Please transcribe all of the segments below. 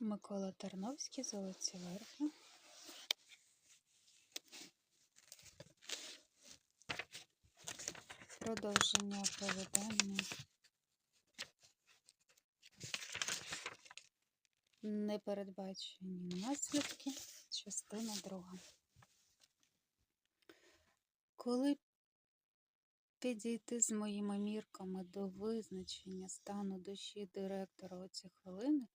Микола Тарновський, Золоті верхи. Продовження оповідання. Непередбачені наслідки. Частина друга. Коли підійти з моїми мірками до визначення стану душі директора у ці хвилини,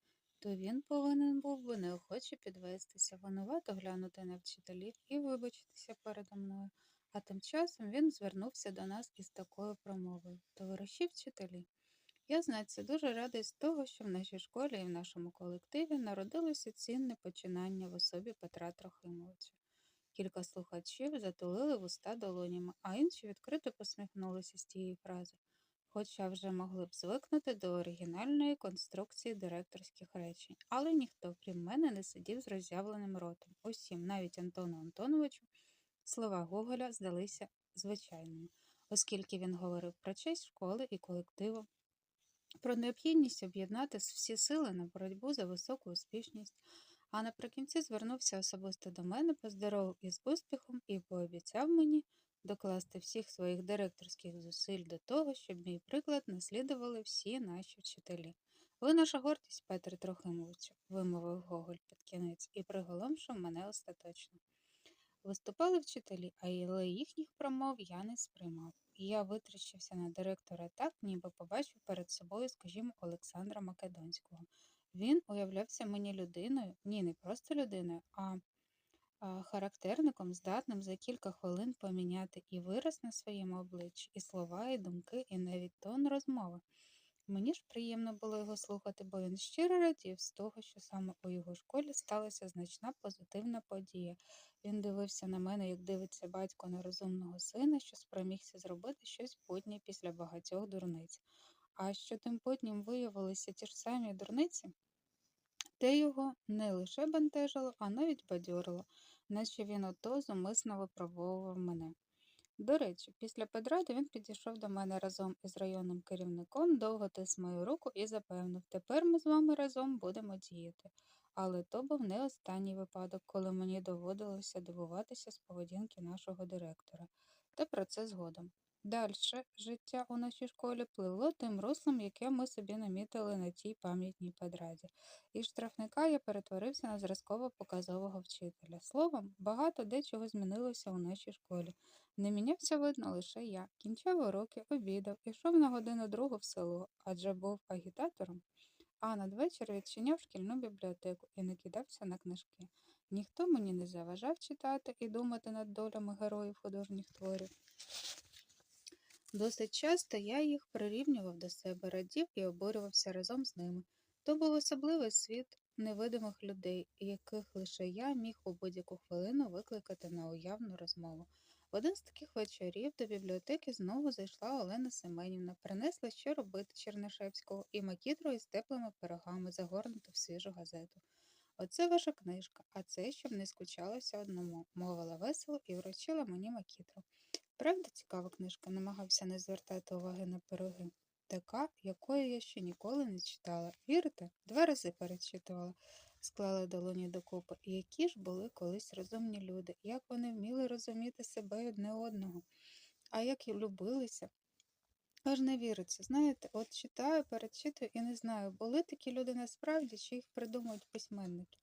то він повинен був би неохоче підвестися, винувато глянути на вчителів і вибачитися передо мною. А тим часом він звернувся до нас із такою промовою Товариші вчителі. Я, знається, дуже радий з того, що в нашій школі і в нашому колективі народилося цінне починання в особі Петра Трохимовича. Кілька слухачів затулили вуста долонями, а інші відкрито посміхнулися з тієї фрази, хоча вже могли б звикнути до оригінальної конструкції директорських речень, але ніхто, крім мене, не сидів з роззявленим ротом. Усім, навіть Антону Антоновичу, слова Гоголя здалися звичайними, оскільки він говорив про честь школи і колективу, про необхідність об'єднати всі сили на боротьбу за високу успішність, а наприкінці звернувся особисто до мене, поздоровив із успіхом і пообіцяв мені докласти всіх своїх директорських зусиль до того, щоб мій приклад наслідували всі наші вчителі. Ви наша гордість, Петре Трохимовичу, вимовив Гоголь під кінець і приголомшив мене остаточно. Виступали вчителі, але їхніх промов я не сприймав. Я витріщився на директора так, ніби побачив перед собою, скажімо, Олександра Македонського. Він уявлявся мені людиною, ні, не просто людиною, а характерником, здатним за кілька хвилин поміняти і вираз на своєму обличчі, і слова, і думки, і навіть тон розмови. Мені ж приємно було його слухати, бо він щиро радів з того, що саме у його школі сталася значна позитивна подія. Він дивився на мене, як дивиться батько на розумного сина, що спромігся зробити щось путнє після багатьох дурниць. А що тим потнім виявилися ті ж самі дурниці, те його не лише бентежило, а навіть бадьорило, наче він ото зумисно випробовував мене. До речі, після подради він підійшов до мене разом із районним керівником, довго тис мою руку і запевнив, тепер ми з вами разом будемо діяти. Але то був не останній випадок, коли мені доводилося дивуватися з поведінки нашого директора. Та про це згодом. Дальше життя у нашій школі пливло тим руслом, яке ми собі намітили на тій пам'ятній педраді. Із штрафника я перетворився на зразково-показового вчителя. Словом, багато дечого змінилося у нашій школі. Не мінявся, видно, лише я. Кінчав уроки, обідав, ішов на годину другу в село, адже був агітатором, а надвечір відчиняв шкільну бібліотеку і накидався на книжки. Ніхто мені не заважав читати і думати над долями героїв художніх творів. Досить часто я їх прирівнював до себе, радів і обурювався разом з ними. То був особливий світ невидимих людей, яких лише я міг у будь-яку хвилину викликати на уявну розмову. В один з таких вечорів до бібліотеки знову зайшла Олена Семенівна, принесла що робити Чернишевського і макітру із теплими пирогами, загорнуту в свіжу газету. Оце ваша книжка, а це щоб не скучалося одному, мовила весело і вручила мені макітру. Правда, цікава книжка, намагався не звертати уваги на пироги. Така, якої я ще ніколи не читала. Вірите? Два рази перечитувала, склала долоні докупи. Які ж були колись розумні люди, як вони вміли розуміти себе одне одного, а як і любилися. Аж не віриться, знаєте, от читаю, перечитую і не знаю, були такі люди насправді, чи їх придумують письменники.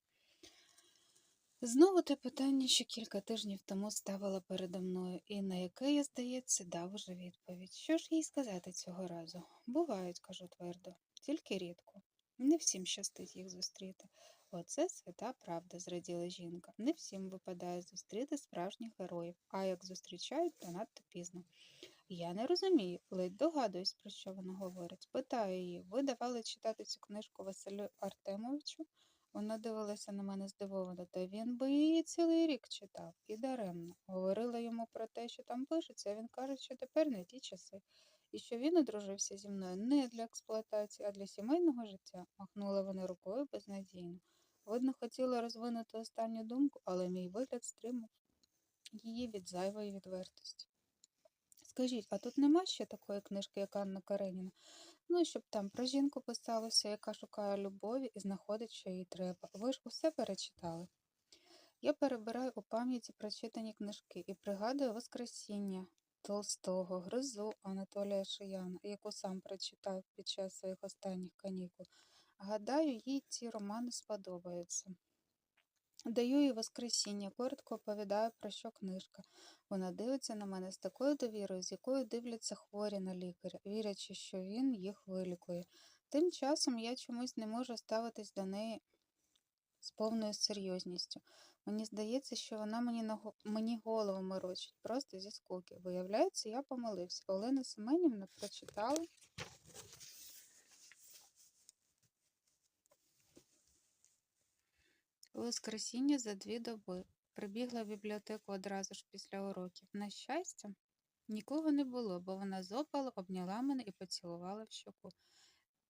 Знову те питання, що кілька тижнів тому ставила передо мною, і на яке, я, здається, дав уже відповідь. Що ж їй сказати цього разу? Бувають, кажу твердо, тільки рідко. Не всім щастить їх зустріти. Оце свята правда, зраділа жінка. Не всім випадає зустріти справжніх героїв, а як зустрічають, то надто пізно. Я не розумію, ледь догадуюсь, про що вона говорить. Питаю її, ви давали читати цю книжку Василю Артемовичу? Вона дивилася на мене здивовано, та він би її цілий рік читав, і даремно. Говорила йому про те, що там пишеться, а він каже, що тепер не ті часи, і що він одружився зі мною не для експлуатації, а для сімейного життя, махнула вона рукою безнадійно. Видно, хотіла розвинути останню думку, але мій вигляд стримав її від зайвої відвертості. Скажіть, а тут нема ще такої книжки, як Анна Кареніна? Ну, щоб там про жінку писалося, яка шукає любові і знаходить, що їй треба. Ви ж усе перечитали. Я перебираю у пам'яті прочитані книжки і пригадую Воскресіння Толстого, Гризу Анатолія Шияна, яку сам прочитав під час своїх останніх канікул. Гадаю, їй ці романи сподобаються. Даю їй Воскресіння, коротко оповідаю, про що книжка. Вона дивиться на мене з такою довірою, з якою дивляться хворі на лікаря, вірячи, що він їх вилікує. Тим часом я чомусь не можу ставитись до неї з повною серйозністю. Мені здається, що вона мені на мені голову морочить, просто зі скуки. Виявляється, я помилився. Олена Семенівна прочитала. Воскресіння за дві доби. Прибігла в бібліотеку одразу ж після уроків. На щастя, нікого не було, бо вона зопало обняла мене і поцілувала в щоку.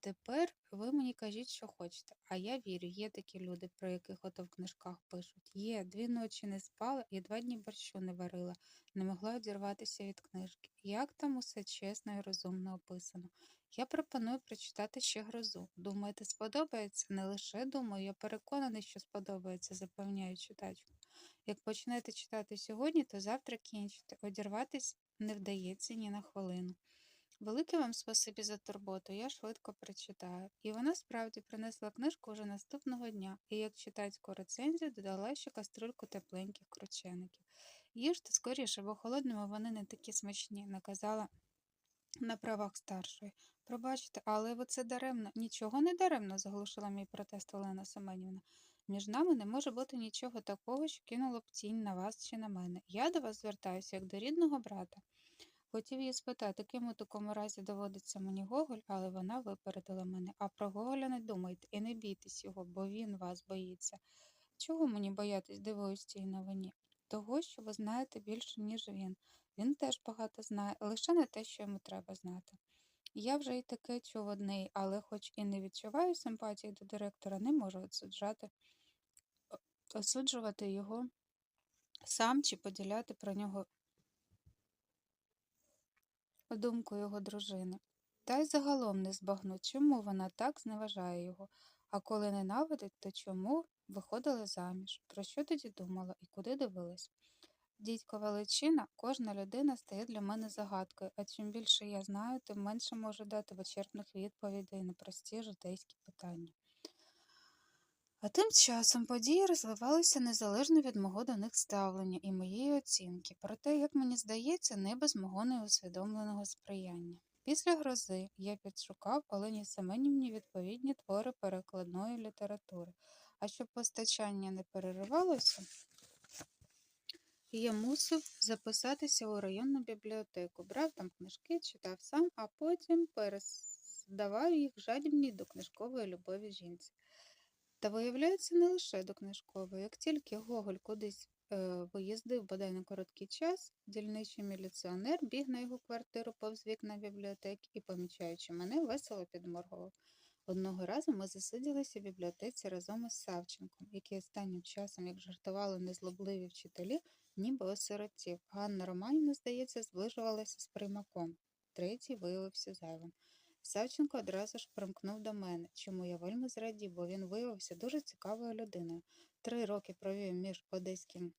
Тепер ви мені кажіть, що хочете. А я вірю, є такі люди, про яких ото в книжках пишуть. Є, дві ночі не спала і два дні борщу не варила, не могла одірватися від книжки. Як там усе чесно і розумно описано. Я пропоную прочитати ще грозу. Думаєте, сподобається? Не лише думаю, я переконаний, що сподобається, запевняю читачку. Як почнете читати сьогодні, то завтра кінчите. Одірватись не вдається ні на хвилину. Велике вам спасибі за турботу, я швидко прочитаю. І вона справді принесла книжку вже наступного дня, і як читацьку рецензію додала ще каструльку тепленьких кручеників. Їжте скоріше, бо холодними вони не такі смачні, наказала на правах старшої. Пробачте, але ви це даремно. Нічого не даремно, заглушила мій протест Олена Семенівна. Між нами не може бути нічого такого, що кинуло б тінь на вас чи на мене. Я до вас звертаюся як до рідного брата. Хотів її спитати, ким у такому разі доводиться мені Гоголь, але вона випередила мене. А про Гоголя не думайте і не бійтесь його, бо він вас боїться. Чого мені боятись, дивуюсь цій новині? Того, що ви знаєте більше, ніж він. Він теж багато знає, лише не те, що йому треба знати. Я вже й таке чув одне, але хоч і не відчуваю симпатії до директора, не можу осуджати, осуджувати його сам чи поділяти про нього думку його дружини. Та й загалом не збагну, чому вона так зневажає його, а коли ненавидить, то чому виходила заміж, про що тоді думала і куди дивилась? Дідько величина, кожна людина стає для мене загадкою, а чим більше я знаю, тим менше можу дати вичерпних відповідей на прості житейські питання. А тим часом події розвивалися незалежно від мого до них ставлення і моєї оцінки, проте, як мені здається, не без мого неусвідомленого сприяння. Після грози я підшукав Олені Семенівні відповідні твори перекладної літератури, а щоб постачання не переривалося, я мусив записатися у районну бібліотеку, брав там книжки, читав сам, а потім перездавав їх жадібній до книжкової любові жінці. Та виявляється не лише до книжкової. Як тільки Гоголь кудись е, виїздив бодай на короткий час, дільничий міліціонер біг на його квартиру повз вікна бібліотеки і, помічаючи мене, весело підморгував. Одного разу ми засиділися в бібліотеці разом із Савченком, який останнім часом, як жартували незлобливі вчителі, ніби осиротів. Ганна Романівна, здається, зближувалася з примаком. Третій виявився зайвим. Савченко одразу ж примкнув до мене, чому я вельми зрадів, бо він виявився дуже цікавою людиною. Три роки провів між одеським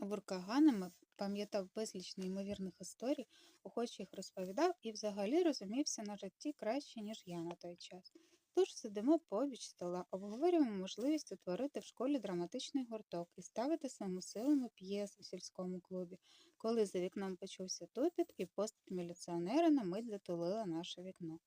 вуркаганами, пам'ятав безліч неймовірних історій, охоче їх розповідав і взагалі розумівся на житті краще, ніж я на той час. Тож сидимо побіч стола, обговорюємо можливість утворити в школі драматичний гурток і ставити своїми силами п'єс у сільському клубі, коли за вікном почувся тупіт і постать міліціонера на мить затулила наше вікно.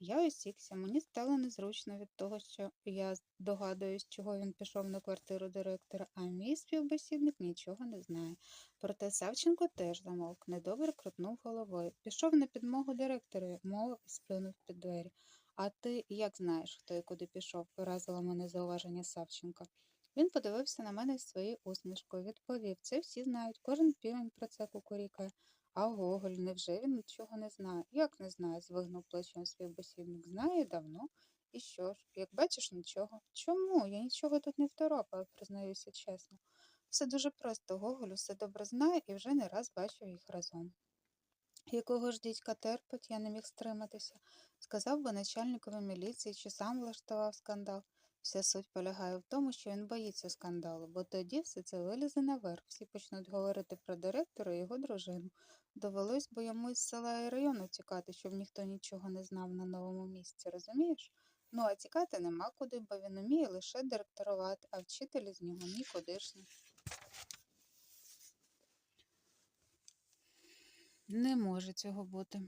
Я осікся, мені стало незручно від того, що я догадуюсь, чого він пішов на квартиру директора, а мій співбесідник нічого не знає. Проте Савченко теж замовк, недобре крутнув головою. Пішов на підмогу директору, мовив і сплюнув під двері. А ти як знаєш, хто і куди пішов? вразило мене зауваження Савченка. Він подивився на мене з своєю усмішкою, відповів це всі знають, кожен півень про це кукурікає. А Гоголь, невже він нічого не знає? Як не знає? звигнув плечем співбесідник. Знає давно. І що ж, як бачиш, нічого. Чому? Я нічого тут не второпав, признаюся чесно. Все дуже просто, Гоголь усе добре знає і вже не раз бачив їх разом. Якого ж дідька терпить, я не міг стриматися. Сказав би начальникові міліції, чи сам влаштував скандал. Вся суть полягає в тому, що він боїться скандалу, бо тоді все це вилізе наверх, всі почнуть говорити про директора і його дружину. Довелось би йому із села і району тікати, щоб ніхто нічого не знав на новому місці, розумієш? Ну, а тікати нема куди, бо він уміє лише директорувати, а вчитель з нього нікудишній. Не може цього бути.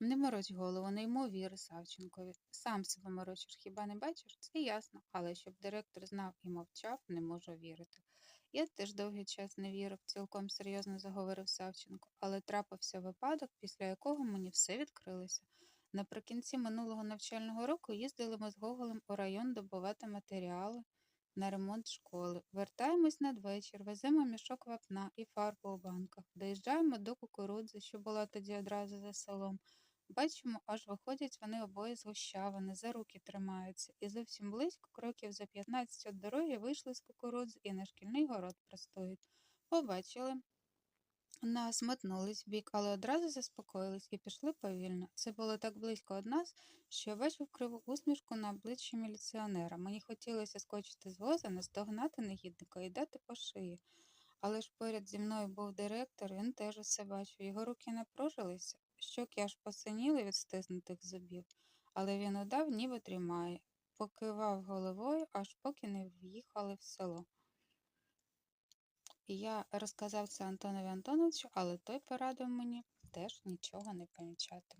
Не морочь голову, не віри Савченкові. Сам себе морочиш, хіба не бачиш? Це ясно. Але щоб директор знав і мовчав, не можу вірити. Я теж довгий час не вірив, цілком серйозно заговорив Савченко, але трапився випадок, після якого мені все відкрилося. Наприкінці минулого навчального року їздили ми з Гоголем у район добувати матеріали на ремонт школи. Вертаємось надвечір, веземо мішок вапна і фарбу у банках. Доїжджаємо до кукурудзи, що була тоді одразу за селом. Бачимо, аж виходять вони обоє з гущавини, за руки тримаються, і зовсім близько, кроків за 15 від дороги, вийшли з кукурудзи і на шкільний город простують. Побачили. Нас метнулись в бік, але одразу заспокоїлись і пішли повільно. Це було так близько від нас, що я бачив криву усмішку на обличчі міліціонера. Мені хотілося скочити з воза, наздогнати негідника і дати по шиї. Але ж поряд зі мною був директор, він теж усе бачив. Його руки напружилися, щоки аж посиніли від стиснутих зубів, але він удав, ніби тримає, покивав головою, аж поки не в'їхали в село. Я розказав це Антонові Антоновичу, але той порадив мені теж нічого не помічати.